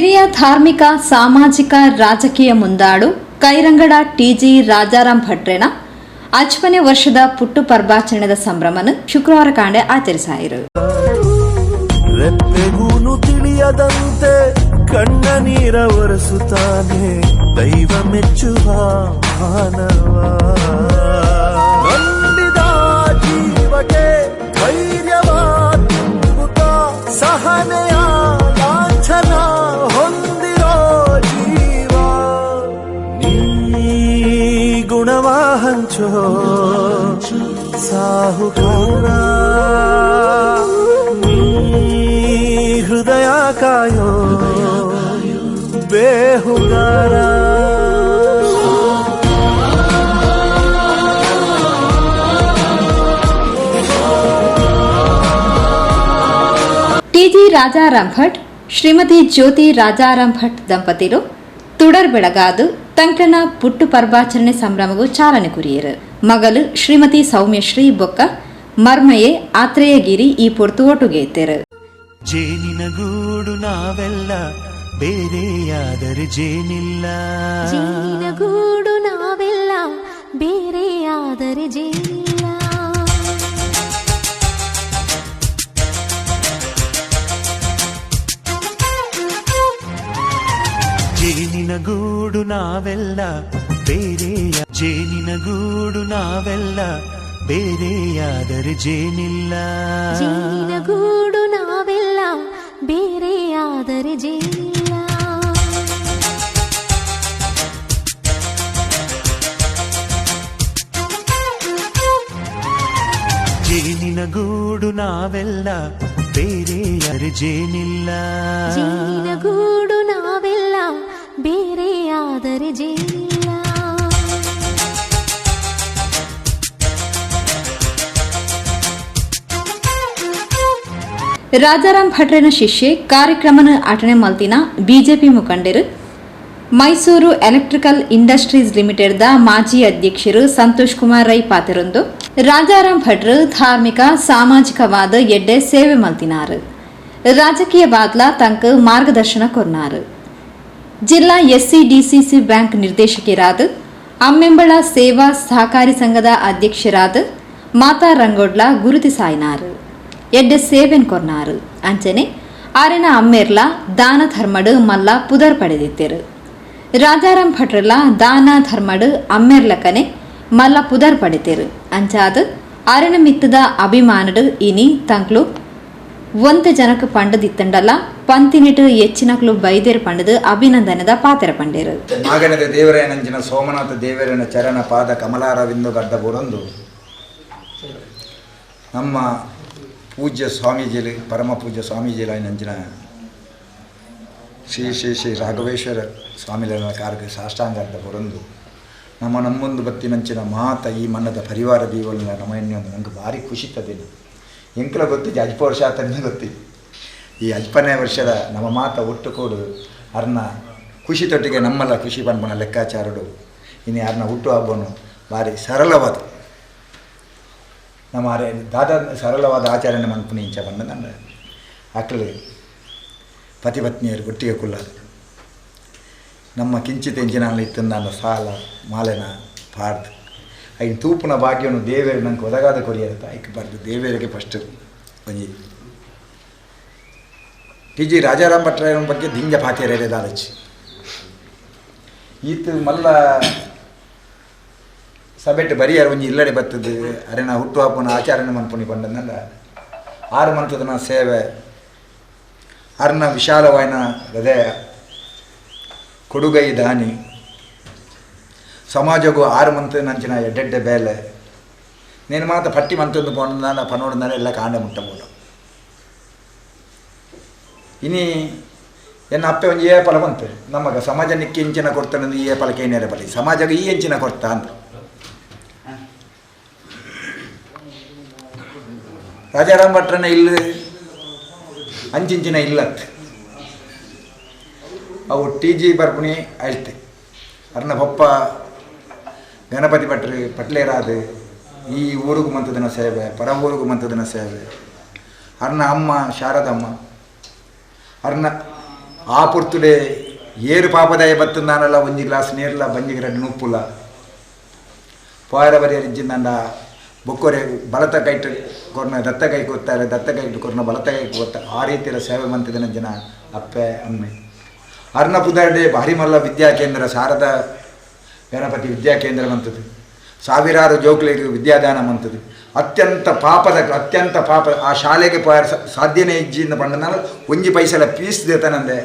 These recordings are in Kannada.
ಹಿರಿಯ ಧಾರ್ಮಿಕ, ಸಾಮಾಜಿಕ, ರಾಜಕೀಯ ಮುಂದಾಡು ಕೈರಂಗಡ ಟಿಜಿ ರಾಜಾರಾಮ್ ಭಟ್ರೇನ ಅಜ್ಪನೆ ವರ್ಷದ ಪುಟ್ಟು ಪರ್ವಾಚರಣೆದ ಸಂಭ್ರಮನ ಶುಕ್ರವಾರ ಕಾಂಡೆ ಆಚರಿಸಾಯಿರು. ತಿಳಿಯದಂತೆ ಕಣ್ಣ ನೀರ ಒರೆಸುತ್ತಾನೆ ದೈವ ಮೆಚ್ಚುವ ಮಾನವ. ರಾಜಾರಾಮ್ ಭಟ್ ಶ್ರೀಮತಿ ಜ್ಯೋತಿ ರಾಜಾರಾಮ್ ಭಟ್ ದಂಪತಿರು ತುಡರ್ ಬೆಳಗಾದು ತಂಕನ ಪುಟ್ಟು ಪರ್ವಾಚರಣೆ ಸಂಭ್ರಮಗೂ ಚಾಲನೆ ಕುರಿಯರು. ಮಗಲು ಶ್ರೀಮತಿ ಸೌಮ್ಯಶ್ರೀ ಬೊಕ್ಕ ಮರ್ಮಯೆ ಆತ್ರೇಯಗಿರಿ ಈ ಪೊರ್ತು ಒಟ್ಟುಗೆ ಎತ್ತೇರು. ಜೇನಿನ ಗೂಡು ನಾವೆಲ್ಲ ಬೇರೆಯಾದರೆ ಜೇನಿಲ್ಲ. ಜೇನಿನ ಗೂಡು ನಾವೆಲ್ಲ ಬೇರೆಯಾದರೆ ಜೇನಿಲ್ಲ. ಗೂಡು ನಾವೆಲ್ಲ ಬೇರೆಯ ಜೇನಿನ ಗೂಡು ನಾವೆಲ್ಲ ಬೇರೆಯಾದರೆ ಜೇನಿಲ್ಲ. ಜೇನಿನ ಗೂಡು ನಾವೆಲ್ಲ ಬೇರೆಯಾದರೆ ಜೇನಿಲ್ಲ. ಜೇನಿನ ಗೂಡು ನಾವೆಲ್ಲ ಬೇರೆಯಾದರೆ ಜೇನಿಲ್ಲ. ಜೇನಿನ ಗೂಡು ಬೇರೆಯಾದರೆ ರಾಜಾರಾಮ್ ಭಟ್ರೇನ ಶಿಷ್ಯೆ ಕಾರ್ಯಕ್ರಮನ ಅಟನೆ ಮಲ್ತಿನ ಬಿಜೆಪಿ ಮುಖಂಡರು. ಮೈಸೂರು ಎಲೆಕ್ಟ್ರಿಕಲ್ ಇಂಡಸ್ಟ್ರೀಸ್ ಲಿಮಿಟೆಡ್ದ ಮಾಜಿ ಅಧ್ಯಕ್ಷರು ಸಂತೋಷ್ ಕುಮಾರ್ ರೈ ಪಾತಿರೊಂದು ರಾಜಾರಾಮ್ ಭಟ್ರು ಧಾರ್ಮಿಕ, ಸಾಮಾಜಿಕವಾದ ಎಡ್ಡೆ ಸೇವೆ ಮಲ್ತಿನಾರು. ರಾಜಕೀಯವಾದ್ಲ ತಂಕ ಮಾರ್ಗದರ್ಶನ ಕೊರ್ನಾರು. ಜಿಲ್ಲಾ ಎಸ್ಸಿಡಿಸಿಸಿ ಬ್ಯಾಂಕ್ ನಿರ್ದೇಶಕಿರಾದ ಅಮ್ಮೆಂಬಳ ಸೇವಾ ಸಹಕಾರಿ ಸಂಘದ ಅಧ್ಯಕ್ಷರಾದ ಮಾತಾ ರಂಗೋಡ್ಲ ಗುರುತಿಸಾಯ್ನಾರು ಎಡ್ಡೆ ಸೇವೆನ್ ಕೊರ್ನಾರು, ಅಂಚನೆ ಆರೆನ ಅಮ್ಮೆರ್ಲ, ದಾನ ಧರ್ಮಡ್ ಮಲ್ಲ ಪುದರ್ ಪಡೆದಿತ್ತೆರು ರಾಜಾರಾಮ್ ಭಟ್ರಲ ದಾನ ಧರ್ಮಡು ಅಮ್ಮೆರ್ಲಕನೆ ಮಲ್ಲ ಪುದರ್ ಪಡೆತೆರು ಅಂಚಾದ ಆರೆನ ಮಿತ್ತದ ಅಭಿಮಾನಡು ಇನಿ ತಂಕ್ಲು ಒಂತೆ ಜನಕ್ಕೆ ಪಂಡದಿತ್ತಂಡಲ್ಲ ಪಂತಿನಿಟ್ಟು ಎಚ್ಚಿನಕ್ಲು ಬೈದೇರ್ ಪಂಡದು ಅಭಿನಂದನದ ಪಾತ್ರ ಪಂಡೇರು. ನಾಗನದ ದೇವರೇನಂಚಿನ ಸೋಮನಾಥ ದೇವರನ ಚರಣ ಪಾದ ಕಮಲಾರವಿಂದು ಗಡ್ಡ ಬುಡೊಂದು ನಮ್ಮ ಪೂಜ್ಯ ಸ್ವಾಮೀಜಿಲಿ, ಪರಮ ಪೂಜ್ಯ ಸ್ವಾಮೀಜಿಲ ನಂಜಿನ ಶ್ರೀ ಶ್ರೀ ಶ್ರೀ ರಾಘವೇಶ್ವರ ಸ್ವಾಮಿಲ ಕಾರ್ಯ ಸಾಷ್ಟಾಂಗದ ಬರೊಂದು ನಮ್ಮ ನಮ್ಮೊಂದು ಬತ್ತಿನಂಚಿನ ಮಾತ ಈ ಮನ್ನದ ಪರಿವಾರ ದೀವಲಿನ ನಮ್ಮ ಎನ್ನುವುದು ನಂಗೆ ಭಾರಿ ಖುಷಿ ತದಿನ. ಎಂಕಲ ಗೊತ್ತು ಅಜ್ಪ ವರ್ಷ ಆತನೇ ಗೊತ್ತಿ ಈ ಅಜ್ಪನೇ ವರ್ಷದ ನಮ್ಮ ಮಾತ ಉಟ್ಟುಕೊಡು ಅರ್ನ ಖುಷಿ ತೊಟ್ಟಿಗೆ ನಮ್ಮಲ್ಲ ಖುಷಿ ಪನ್ಪನ ಲೆಕ್ಕಾಚಾರಡು. ಇನ್ನು ಯಾರನ್ನ ಹುಟ್ಟು ಹಬ್ಬನು ಭಾರಿ ಸರಳವಾದ. ನಮ್ಮ ಅರೆ ದಾದ ಸರಳವಾದ ಆಚರಣೆ ಮನ್ಪುನಿ ಇಂಚ ಬಂದ ನನ್ನ ಅಕ್ಕಳು ಪತಿ ಪತ್ನಿಯರು ಒಟ್ಟಿಗೆ ನಮ್ಮ ಕಿಂಚಿತ್ ಎಂಚಿನಲ್ಲಿ ಇತ್ತು ನನ್ನ ಸಾಲ, ಮಾಲೆನ ಪಾಡ್ದು. ಐದು ತೂಪುನ ಭಾಗ್ಯವನ್ನು ದೇವೇರು ನಂಗೆ ಒದಗಾದ ಕೊರಿಯರತ್ತ ಐಕ್ ಬರ್ದು ದೇವೇರಿಗೆ ಫಸ್ಟ್ ಒಂಜಿ ಟಿ ಜಿ ರಾಜಾರಾಮ್ ಭಟ್ರಾಯನ ಬಗ್ಗೆ ದಿಂಗೆ ಪಾತಿಯರೇ ದಾಲಚ್ಚಿ ಈತ ಮಲ್ಲ ಸಬೆಟ್ ಬರಿಯಾರ ಒಂಜಿ ಇಲ್ಲಡೆ ಬರ್ತದೆ. ಅರೆನ ಹುಟ್ಟುಹಬ್ಬನ ಆಚರಣೆ ಮನ್ಪುನಿ ಬಂದನಲ್ಲ ಆರು ಮಂತದನ ಸೇವೆ. ಅರ್ನ ವಿಶಾಲವಾಯಿನ ಹೃದಯ ಕೊಡುಗೈ ದಾನಿ. ಸಮಾಜಗೂ ಆರು ಮಂತ್ ನಂಚಿನ ಎಡ್ಡೆಡ್ಡೆ ಬೇಲೆ నేను మాత పట్టి మంతుంది పోనుందా పనోడుందని ಎಲ್ಲ ಕಾಂಡ ಮುಟ್ಟಬಹುದು ಇನಿ ಎನ್ನ ಅಪ್ಪೆ ಒಂದು ಏ ಫಲ ಬಂತು ನಮಗ ಸಮಾಜ ನಿಕ್ಕಿ ಇಂಚಿನ ಕೊಡ್ತಾನೆ ಈ ಫಲಕ್ಕೆ ಏನೇರೆ ಬಲಿ ಸಮಾಜಕ್ಕೆ ಈ ಎಂಚಿನ ಕೊಡ್ತಾ ಅಂತ ರಾಜಾರಾಮ್ ಭಟ್ರನ ಇಲ್ಲಿ ಅಂಚಿಂಚಿನ ಇಲ್ಲತ್ ಅವು ಟಿ ಜಿ ಬರ್ಪುಣಿ ಅಳ್ತೆ ಅರ್ನ ಪಪ್ಪ ಗಣಪತಿ ಭಟ್ರು ಪಟ್ಲೇರಾದ, ಈ ಊರಿಗೂ ಮಂತದಿನ ಸೇವೆ ಪರ ಊರಿಗೂ ಮಂತದಿನ ಸೇವೆ. ಅರ್ನ ಅಮ್ಮ, ಶಾರದಮ್ಮ, ಅರ್ನ ಆ ಪುರ್ತುಡೆ ಏರು ಪಾಪದಾಯ ಬತ್ತಂದಾನಲ್ಲ ಒಂಜಿ ಗ್ಲಾಸ್ ನೀರ್ಲ, ಬಂಜಿಗೆ ಎರಡು ನುಪ್ಪುಲ. ಪೋಯರ ಬರಿಯರ್ ಇಜ್ಜಿಂದಂಡ ಬೊಕ್ಕೊರೆ ಬಲತ ಕೈಟ್ ಕೊರ್ನ ದತ್ತ ಕೈ ಕೊತ್ತಾರೆ ದತ್ತ ಕೈ ಕೊರ್ನ ಬಲತ ಕೈ ಕೊತ್ತ, ಆ ರೀತಿಯ ಸೇವೆ ಮಂತದಿನ ಜನ ಅಪ್ಪೆ, ಅಮ್ಮೆ. ಅರ್ನ ಪುದಾರ್ಡೆ ಭಾರಿ ಮಲ್ಲ ವಿದ್ಯಾ ಕೇಂದ್ರ, ಶಾರದ ಗಣಪತಿ ವಿದ್ಯಾ ಕೇಂದ್ರ ಮಂತದ್ದು ಸಾವಿರಾರು ಜೋಕ್ಲಿಗೆ ವಿದ್ಯಾದಾನ ಮಂತದ್ದು ಅತ್ಯಂತ ಪಾಪದ, ಅತ್ಯಂತ ಪಾಪ, ಆ ಶಾಲೆಗೆ ಪ ಸಾಧ್ಯನೇ ಇಜ್ಜಿಯಿಂದ ಪಂಡ ಒಂಜಿ ಪೈಸಲ ಪೀಸ್ ದೇತನಂದೆ.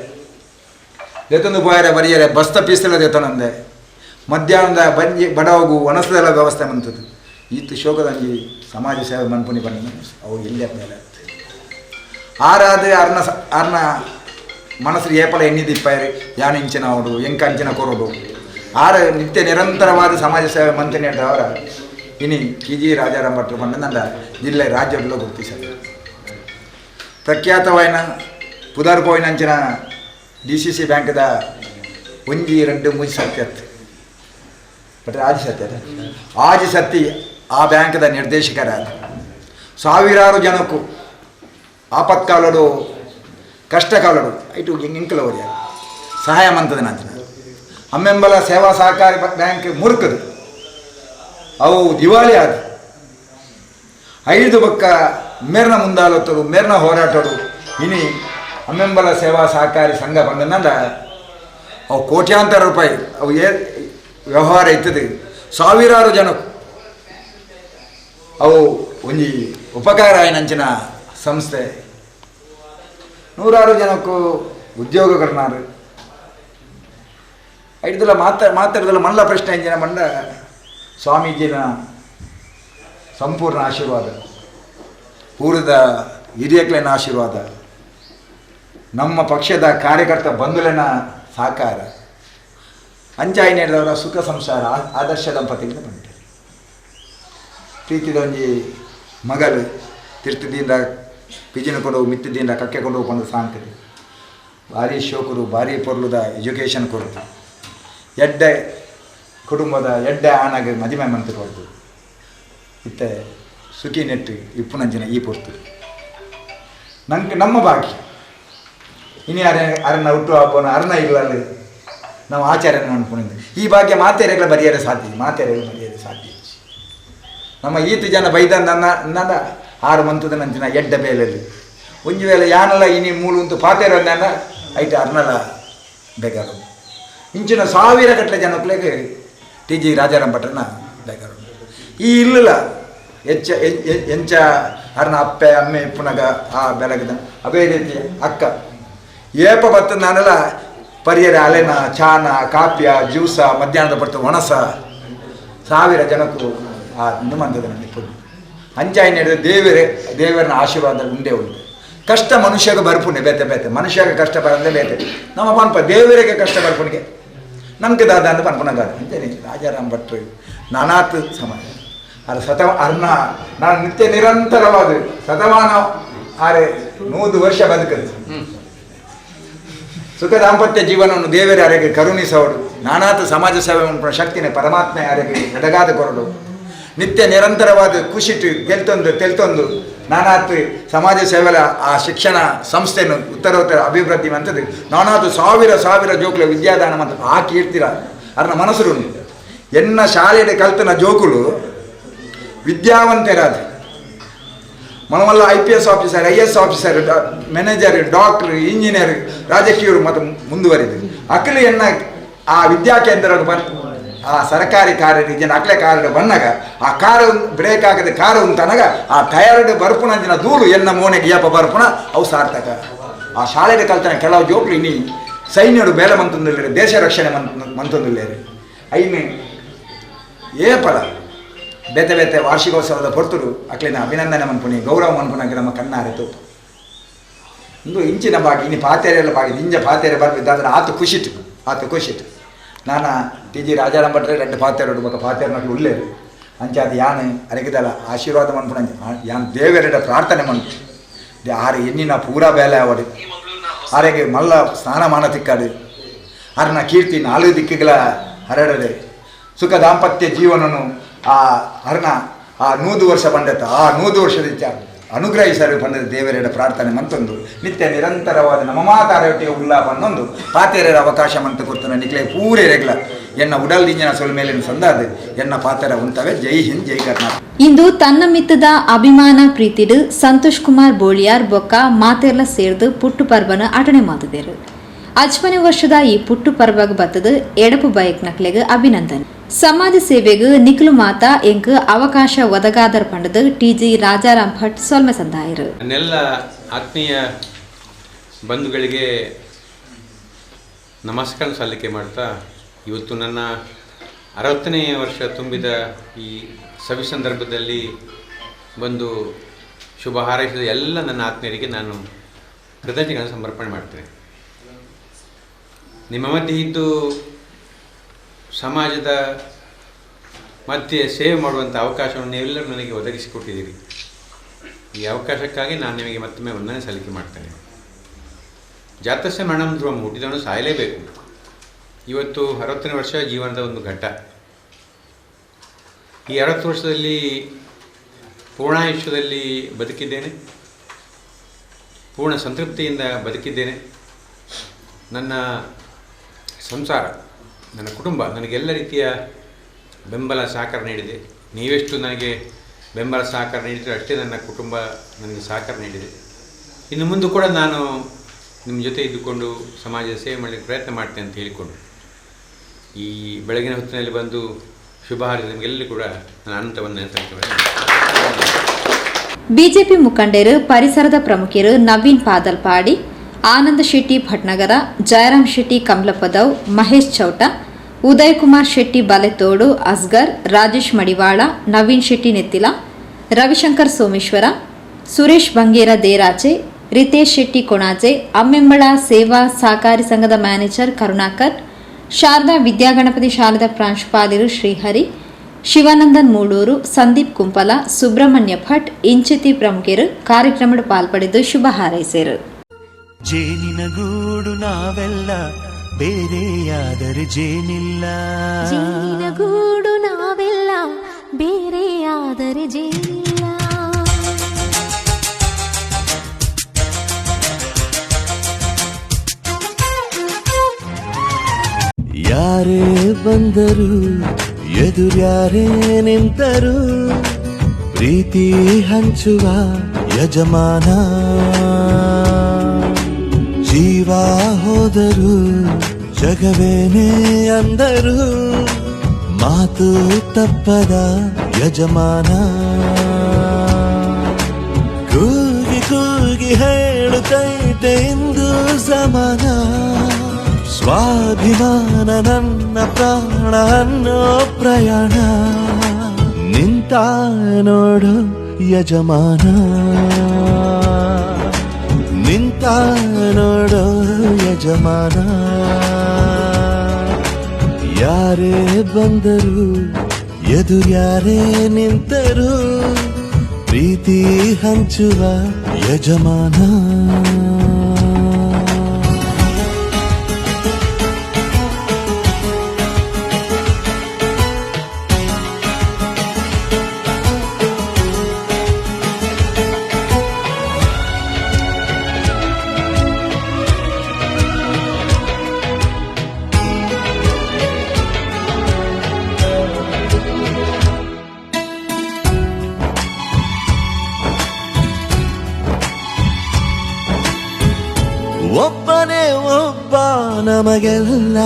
ದೇತೊಂದು ಪೋಯರೆ ಬರಿಯರೆ ಬಸ್ತ ಪೀಸಲ ದೇತನಂದೆ. ಮಧ್ಯಾಹ್ನದ ಬಂಜಿ, ಬಡವಗು ಒಣಸದೆಲ್ಲ ವ್ಯವಸ್ಥೆ ಮಂತದ್ದು ಈತು ಶೋಕದಂಗಿ ಸಮಾಜ ಸೇವೆ ಮನ್ಪುನಿ ಬಂದ ಅವು ಎಲ್ಲೇ ಮೇಲೆ ಆರಾದ್ರೆ ಅರ್ನ ಅರ್ನ ಮನಸ್ಸು ಏಪಲ ಎಣ್ಣಿದಿಪ್ಪಾಯ್ರಿ ಯಾನ್ ಇಂಚಿನ ಅವಡು ಎಂಕ ಅಂಚಿನ ಕೊರೋಡು. ಆರ ನಿತ್ಯ ನಿರಂತರವಾದ ಸಮಾಜ ಸೇವೆ ಮಂತ್ರಿ ಅವರ ಇನಿ ಕೆ ಜಿ ರಾಜಾರಾಮ್ ಭಟ್ರು ನನ್ನ ಜಿಲ್ಲೆ ರಾಜ್ಯದಲ್ಲೂ ಗುರುತಿಸಿದೆ. ಪ್ರಖ್ಯಾತವಾಯಿನ ಪುದರ್ ಪೋಯಿನಂಚಿನ ಡಿ ಸಿ ಸಿ ಬ್ಯಾಂಕ್ದ ಒಂಜಿ ಎರಡು ಮೂಜಿ ಸತ್ಯತ್. ಬಟ್ ಆಜಿ ಸತ್ಯದ ಆಜಿ ಸತ್ತಿ ಆ ಬ್ಯಾಂಕ್ದ ನಿರ್ದೇಶಕರಾದ. ಸಾವಿರಾರು ಜನಕ್ಕೂ ಆಪತ್ಕಾಲಡು, ಕಷ್ಟಕಾಲಡು, ಐಟು ಇಂಕಲವರಿ ಸಹಾಯ ಮಂತದ ನಂತರ. ಅಮ್ಮೆಂಬಲ ಸೇವಾ ಸಹಕಾರಿ ಬ್ಯಾಂಕ್ ಮುರುಕದು. ಅವು ದಿವಾಳಿ ಆದ. ಐದು ಬಕ್ಕ ಮೇರ್ನ ಮುಂದಾಲತ್ತರು ಮೇರ್ನ ಹೋರಾಟರು ಇನಿ ಅಮ್ಮೆಂಬಲ ಸೇವಾ ಸಹಕಾರಿ ಸಂಘ ಬಂದನಂದ ಅವು ಕೋಟ್ಯಾಂತರ ರೂಪಾಯಿ ಅವು ಏ ವ್ಯವಹಾರ ಇತ್ತದೆ. ಸಾವಿರಾರು ಜನ ಅವು ಒಂಜಿ ಉಪಕಾರ ಆಯ್ನಂಚಿನ ಸಂಸ್ಥೆ. ನೂರಾರು ಜನಕ್ಕೂ ಉದ್ಯೋಗ ಕೊರ್ನಾರು ಐದಲ್ಲ ಮಾತಾ ಮಾತಾಡಿದಲ್ಲ ಮಲ್ಲ ಪ್ರಶ್ನೆ ಇಂಜಿನ ಮಂಡ ಸ್ವಾಮೀಜಿನ ಸಂಪೂರ್ಣ ಆಶೀರ್ವಾದ, ಪೂರ್ವದ ಹಿರಿಯಕ್ಲಿನ ಆಶೀರ್ವಾದ, ನಮ್ಮ ಪಕ್ಷದ ಕಾರ್ಯಕರ್ತ ಬಂಧುಲೇನ ಸಾಕಾರ ಅಂಚಾಯಿ ನೀಡಿದವರ ಸುಖ ಸಂಸಾರ, ಆದರ್ಶ ದಂಪತಿಗಳಿಂದ ಬಂದಿದೆ. ಪ್ರೀತಿದ ಒಂಜಿ ಮಗಲು ತಿರ್ತದಿಂದ, ಪಿಜಿನ ಕೊಡು ಮಿತ್ತದಿಂದ, ಕಕ್ಕೆ ಕೊಂಡು ಬಂದು ಸಾಂಕತಿ ಭಾರಿ ಶೋಕರು, ಭಾರಿ ಪೊರ್ಲುದ ಎಜುಕೇಷನ್ ಕೊಡೋದು ಎಡ್ಡ, ಕುಟುಂಬದ ಎಡ್ಡೆ ಆನಾಗ ಮದಿಮೆ ಮಂತ್ರ ಹೊರದು ಇತ್ತೆ ಸುಖಿ ನೆಟ್ಟು ಇಪ್ಪುನಂಚಿನ ಈ ಪೂರ್ತಿ. ನಂಗೆ, ನಮ್ಮ ಬಾಕಿ ಇನಿ ಅರ ಅರಣ್ಯ ಹುಟ್ಟು ಹಬ್ಬನ ಅರಣ್ಯ ಇಲ್ಲಲ್ಲಿ ನಾವು ಆಚಾರ್ಯನ ಅನ್ಕೊಂಡಿದ್ದು ಈ ಭಾಗ್ಯ ಮಾತೆರೆಗಳ ಬರೆಯಲು ಸಾಧ್ಯ ಮಾತೆರೆಗಳು ಬರೆಯಲು ಸಾಧ್ಯ ನಮ್ಮ ಈತು ಜನ ಬೈದ ನನ್ನ ನನ್ನ ಆರು ಮಂತದ ನಂಜಿನ ಎಡ್ಡ ಬೇಲಲ್ಲಿ ಒಂಜಿ ವೇಳೆ ಯಾನಲ್ಲ ಇನಿ ಮೂಲು ಅಂತೂ ಪಾತೆರ ನನ್ನ ಐಟ ಅರ್ನಲ ಬೇಕಾರು ಇಂಚಿನ ಸಾವಿರ ಗಟ್ಟಲೆ ಜನಕ್ಕೆ ಟಿ ಜಿ ರಾಜಾರಾಮ್ ಭಟ್ರನ್ನ ಬೇಕಾರು ಈ ಇಲ್ಲ ಹೆಚ್ಚ ಎಂಚ, ಅರ್ನ ಅಪ್ಪೆ, ಅಮ್ಮೆ, ಪುನಗ, ಆ ಬೆಳಗದ ಅದೇ ರೀತಿ ಅಕ್ಕ. ಏಪ ಬತ್ತ ನಾನೆಲ್ಲ, ಪರಿಯರ ಅಲೆನ, ಚಾನ, ಕಾಪ್ಯ, ಜ್ಯೂಸ, ಮಧ್ಯಾಹ್ನದ ಬರ್ತು ಒಣಸ, ಸಾವಿರ ಜನಕ್ಕೂ ಆ ನಿಮ್ಮಂದದ ನನಗೆ ಪುಣ್ಯ. ಅಂಚಾಯಿ ನಡೆದ ದೇವರೇ, ದೇವರನ ಆಶೀರ್ವಾದ ಉಂಡೆ ಉಂಟು ಕಷ್ಟ ಮನುಷ್ಯಗೆ ಬರ್ಪುಣೆ ಬೇತೆ ಬೇತೆ. ಮನುಷ್ಯಗೆ ಕಷ್ಟ ಬರಂದೆ ಬೇತೆ. ನಮ್ಮ ಪನ್ಪ ದೇವರಿಗೆ ಕಷ್ಟ ಬರ್ಪುಣಿಗೆ ನಮ್ಗೆ ದಾದ ಅಂತ ಪನ್ಪನಗಾದ ಅಂತೇನೆ ರಾಜಾರಾಮ್ பற்று ನಾನಾತ್ ಸಮಾಜ. ಅದು ಸತ ಅರ್ನ ನಾನು ನಿತ್ಯ ನಿರಂತರವಾದ ಶತಮಾನ ಆರೆ ನೂರು ವರ್ಷ ಬದುಕದು. ಸುಖ ದಾಂಪತ್ಯ ಜೀವನವನ್ನು ದೇವರ ಯಾರಿಗೆ ಕರುಣಿಸೋಡು ನಾನಾತ ಸಮಾಜ ಸೇವೆ ಮಾಡುವ ಶಕ್ತಿನೇ ಪರಮಾತ್ಮ ಯಾರಿಗೆ ಎಡಗಾದ ಕೊರಡು. ನಿತ್ಯ ನಿರಂತರವಾದ ಖುಷಿಟ್ಟು ಗೆಲ್ತೊಂದು ತೆಲ್ತೊಂದು. ನಾನಾತು ಸಮಾಜ ಸೇವೆಲ ಆ ಶಿಕ್ಷಣ ಸಂಸ್ಥೆಯನ್ನು ಉತ್ತರೋತ್ತರ ಅಭಿವೃದ್ಧಿ ಅಂತದ್ದು ನಾನಾತು ಸಾವಿರ ಸಾವಿರ ಜೋಕುಲು ವಿದ್ಯಾದಾನ ಅಂತ ಆ ಕೀರ್ತಿರ ಅದನ್ನ ಮನಸ್ಸು ಎನ್ನ ಶಾಲೆಯ ಕಲ್ತನ ಜೋಕುಲು ವಿದ್ಯಾವಂತರಾದ ಮನವಲ್ಲ I P S officer, I S officer manager, doctor, engineer, ರಾಜಕೀಯರು ಮತ್ತು ಮುಂದುವರಿದ್ರು ಅಕಲಿ ಎನ್ನ ಆ ವಿದ್ಯಾಕೇಂದ್ರ ಆ ಸರ್ಕಾರಿ ಕಾರ್ ಜನ ಅಕ್ಲೆ ಕಾರ್ಡ್ ಬಂದಾಗ, ಆ ಕಾರ್ ಬ್ರೇಕ್ ಆಗದೆ ಕಾರ್ ಉಂಟನಗ ಆ ಟಯರ್ಡ್ ಬರ್ಪುನಂಚಿನ ದೂರು ಎನ್ನ ಮೋನೆಗೆ ಏಪ ಬರ್ಪುನ ಅವು ಸಾರ್ಥಕ. ಆ ಶಾಲೆಯ ಕಲ್ತನ ಕೆಲವು ಜೋಕ್ಲಿ ಇನ್ನಿ ಸೈನ್ಯರು ಬೇಲೆ ಮಂತೊಂದುಲ್ಲೇರು, ದೇಶ ರಕ್ಷಣೆ ಮಂತ್ ಮಂತೊಂದುಲ್ಲೇರು. ಐನೆ ಏಪಲ, ಬೇತೆ ಬೇತೆ ವಾರ್ಷಿಕೋತ್ಸವದ ಪೊರ್ತುಡು ಅಕ್ಲಿನ ಅಭಿನಂದನೆ ಮನ್ಪುನಿ ಗೌರವ ಮನ್ಪುನಾಗ ನಮ್ಮ ಕಣ್ಣಾರೆ ತೋಪು. ಇಂದು ಇಂಚಿನ ಬಾಗಿ, ಇನ್ನು ಪಾತೆರೆಲ್ಲ ಬಾಗಿ, ನಿಂಜ ಪಾತೆರೆ ಬರ್ಬಿದ್ದಾದ್ರೆ ಆತು ಆತ ಖುಷಿ ಖುಷಿತು. ನಾನು ಟಿ ಜಿ ರಾಜಾರಾಮ್ ಭಟ್ರೆ ರೆಡ್ಡು ಪಾತೆರಡು ಬೊಕ ಪಾತೆರ ಮಕ್ಳು ಉಳ್ಳೇರು ಅಂಚೆ ಅದು ಯಾನೆ ಅರಗಿದಲ್ಲ, ಆಶೀರ್ವಾದ ಮನ್ಪುನ ಯಾನ್ ದೇವರೆಡ ಪ್ರಾರ್ಥನೆ ಮನ್ಪು. ಆರು ಎಣ್ಣಿನ ಪೂರ ಬೇಲೆ ಅವಡು ಆರೆಗೆ ಮಲ್ಲ ಸ್ನಾನ ಮಾನ ತಿಕ್ಕಾಡು ನಾ ಕೀರ್ತಿ ನಾಲ್ಕು ದಿಕ್ಕುಗಳ ಹರಡದೆ. ಸುಖ ದಾಂಪತ್ಯ ಜೀವನನು ಆ ಅರ್ನ ಆ ನೂದು ವರ್ಷ ಬಂದತ್ತ ಆ ನೂದು ವರ್ಷದ ಇಚ್ಛ ಅನುಗ್ರಹಿಸಲು ಬಂದ ದೇವರೆಡ ಪ್ರಾರ್ಥನೆ ಮಂತೊಂದು. ನಿತ್ಯ ನಿರಂತರವಾದ ನಮ್ಮ ಮಾತಾರೊಟ್ಟಿಗೆ ಉಲ್ಲಾಪ ಅನ್ನೊಂದು. ಪಾತೆರರ ಅವಕಾಶ ಮಂತ ಕೊಡ್ತಾನೆ ಪೂರೇ ರೆಗ್ಲ ಎನ್ನ ಉಡಲ್ ದಿಂಜನ ಸೊಲ್ ಮೇಲಿನ ಸಂದಾದ ಎನ್ನ ಪಾತೆರ ಉಂಟವೆ ಜೈ ಹಿಂದ್, ಜೈ ಕರ್ನಾಟಕ. ಇಂದು ತನ್ನ ಮಿತ್ತದ ಅಭಿಮಾನ, ಪ್ರೀತಿಡು ಸಂತೋಷ್ ಕುಮಾರ್ ಬೋಳಿಯಾರ್ ಬೊಕ್ಕ ಮಾತೆರ್ಲ ಸೇರ್ದು ಪುಟ್ಟು ಪರ್ಬನ ಅಟಣೆ ಮಾತದೇರು. ಅಜ್ಮನೆ ವರ್ಷದ ಈ ಪುಟ್ಟು ಪರ್ಬಗ್ ಬತ್ತದ ಎಡಪು ಬಯಕ್ ನಕ್ಲೆಗ್ ಅಭಿನಂದನೆ. ಸಮಾಜ ಸೇವೆಗೆ ನಿಕ್ಲು ಮಾತ ಎಂಕ ಅವಕಾಶ ಒದಗಾದರ ಪಂಡದ ಟಿಜಿ ರಾಜಾರಾಮ್ ಭಟ್ ಸೊಲ್ಮೆ ಸಂದಾಯರು. ನನ್ನೆಲ್ಲ ಆತ್ಮೀಯ ಬಂಧುಗಳಿಗೆ ನಮಸ್ಕಾರ ಸಲ್ಲಿಕೆ ಮಾಡ್ತಾ ಇವತ್ತು ನನ್ನ ಅರವತ್ತನೇ ವರ್ಷ ತುಂಬಿದ ಈ ಸವಿ ಸಂದರ್ಭದಲ್ಲಿ ಬಂದು ಶುಭ ಹಾರೈಸಿದ ಎಲ್ಲ ನನ್ನ ಆತ್ಮೀಯರಿಗೆ ನಾನು ಕೃತಜ್ಞತೆಗಳನ್ನು ಸಮರ್ಪಣೆ ಮಾಡ್ತೇನೆ. ನಿಮ್ಮ ಮಧ್ಯೆ ಇದ್ದು ಸಮಾಜದ ಮಧ್ಯೆ ಸೇವೆ ಮಾಡುವಂಥ ಅವಕಾಶವನ್ನು ನೀವೆಲ್ಲರೂ ನನಗೆ ಒದಗಿಸಿಕೊಟ್ಟಿದ್ದೀರಿ. ಈ ಅವಕಾಶಕ್ಕಾಗಿ ನಾನು ನಿಮಗೆ ಮತ್ತೊಮ್ಮೆ ಒಂದನೇ ಸಲ್ಲಿಕೆ ಮಾಡ್ತೇನೆ. ಜಾತಸ್ಯ ಮರಣಂ ಧ್ರುವಂ, ಹುಟ್ಟಿದವನು ಸಾಯಲೇಬೇಕು. ಇವತ್ತು ಅರವತ್ತನೇ ವರ್ಷ ಜೀವನದ ಒಂದು ಘಟ್ಟ. ಈ ಅರವತ್ತು ವರ್ಷದಲ್ಲಿ ಪೂರ್ಣಾಯುಷ್ಯದಲ್ಲಿ ಬದುಕಿದ್ದೇನೆ. ಪೂರ್ಣ ಸಂತೃಪ್ತಿಯಿಂದ ಬದುಕಿದ್ದೇನೆ. ನನ್ನ ಸಂಸಾರ ನನ್ನ ಕುಟುಂಬ, ನನಗೆಲ್ಲ ರೀತಿಯ ಬೆಂಬಲ ಸಹಕಾರ ನೀಡಿದೆ. ನೀವೆಷ್ಟು ನನಗೆ ಬೆಂಬಲ ಸಹಕಾರ ನೀಡಿದರೆ ಅಷ್ಟೇ ನನ್ನ ಕುಟುಂಬ ನನಗೆ ಸಹಕಾರ ನೀಡಿದೆ. ಇನ್ನು ಮುಂದೆ ಕೂಡ ನಾನು ನಿಮ್ಮ ಜೊತೆ ಇದ್ದುಕೊಂಡು ಸಮಾಜ ಸೇವೆ ಮಾಡಲಿಕ್ಕೆ ಪ್ರಯತ್ನ ಮಾಡ್ತೇನೆ ಅಂತ ಹೇಳಿಕೊಂಡು, ಈ ಬೆಳಗಿನ ಹೊತ್ತಿನಲ್ಲಿ ಬಂದು ಶುಭ ಹಾರೈಸಿದ ನಿಮಗೆಲ್ಲರೂ ಕೂಡ ನಾನು ಅನಂತವನ್ನು ಬಿಜೆಪಿ ಮುಖಂಡರು, ಪರಿಸರದ ಪ್ರಮುಖರು ನವೀನ್ ಪಾದಲ್ಪಾಡಿ, ಆನಂದ ಶೆಟ್ಟಿ ಭಟ್ನಗರ, ಜಯರಾಮ್ ಶೆಟ್ಟಿ ಕಮಲಪದವ್, ಮಹೇಶ್ ಚೌಟ ಉದಯ್ ಕುಮಾರ್ ಶೆಟ್ಟಿ, ಬಲೆತೋಡು, ಅಸ್ಗರ್, ರಾಜೇಶ್ ಮಡಿವಾಳ, ನವೀನ್ ಶೆಟ್ಟಿ ನೆತ್ತಿಲ, ರವಿಶಂಕರ್ ಸೋಮೇಶ್ವರ, ಸುರೇಶ್ ಬಂಗೇರ ದೇರಾಚೆ ರಿತೇಶ್ ಶೆಟ್ಟಿ ಕೊಣಾಜೆ, ಅಮ್ಮೆಂಬಳ ಸೇವಾ ಸಹಕಾರಿ ಸಂಘದ ಮ್ಯಾನೇಜರ್ ಕರುಣಾಕರ್, ಶಾರದಾ ವಿದ್ಯಾಗಣಪತಿ ಶಾಲೆದ ಪ್ರಾಂಶುಪಾಲರು ಶ್ರೀಹರಿ, ಶಿವಾನಂದನ್ ಮೂಡೂರು ಸಂದೀಪ್ ಕುಂಪಲ, ಸುಬ್ರಹ್ಮಣ್ಯ ಭಟ್, ಇಂಚಿತಿ ಪ್ರಮುಖರು ಕಾರ್ಯಕ್ರಮದ ಪಾಲ್ಪಡೆದು ಶುಭ ಹಾರೈಸಿದರು ಜೇನಿನ ಗೂಡು ನಾವೆಲ್ಲ ಬೇರೆಯಾದರೆ ಜೇನಿಲ್ಲ. ಜೇನಿನ ಗೂಡು ನಾವೆಲ್ಲ ಬೇರೆಯಾದರೆ ಜೇನಿಲ್ಲ. ಯಾರೇ ಬಂದರು ಎದುರ್ಯಾರೇ ನಿಂತರು ಪ್ರೀತಿ ಹಂಚುವ ಯಜಮಾನ. ಜೀವ ಹೋದರು ಜಗವೇನೆ ಅಂದರು. ಮಾತು ತಪ್ಪದ ಯಜಮಾನ. ಕೂಗಿ ಕೂಗಿ ಹೇಳುತ್ತೈತೆ ಇಂದು ಸಮಾನ. ಸ್ವಾಭಿಮಾನ ನನ್ನ ಪ್ರಾಣ ಅನ್ನೋ ಪ್ರಯಾಣ. ನಿಂತ ನೋಡು ಯಜಮಾನ. ನಿಂತ ನೋಡು ಯಜಮಾನ. ಯಾರೇ ಬಂದರು ಎದುರ್ಯಾರೇ ನಿಂತರು ಪ್ರೀತಿ ಹಂಚುವ ಯಜಮಾನ. ನಮಗೆಲ್ಲ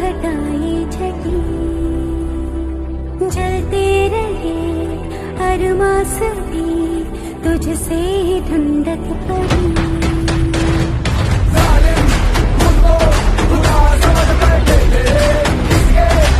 घटाई छठी जलते रहे अरमा सभी तुझसे ही ठंडक पड़ी Yeah.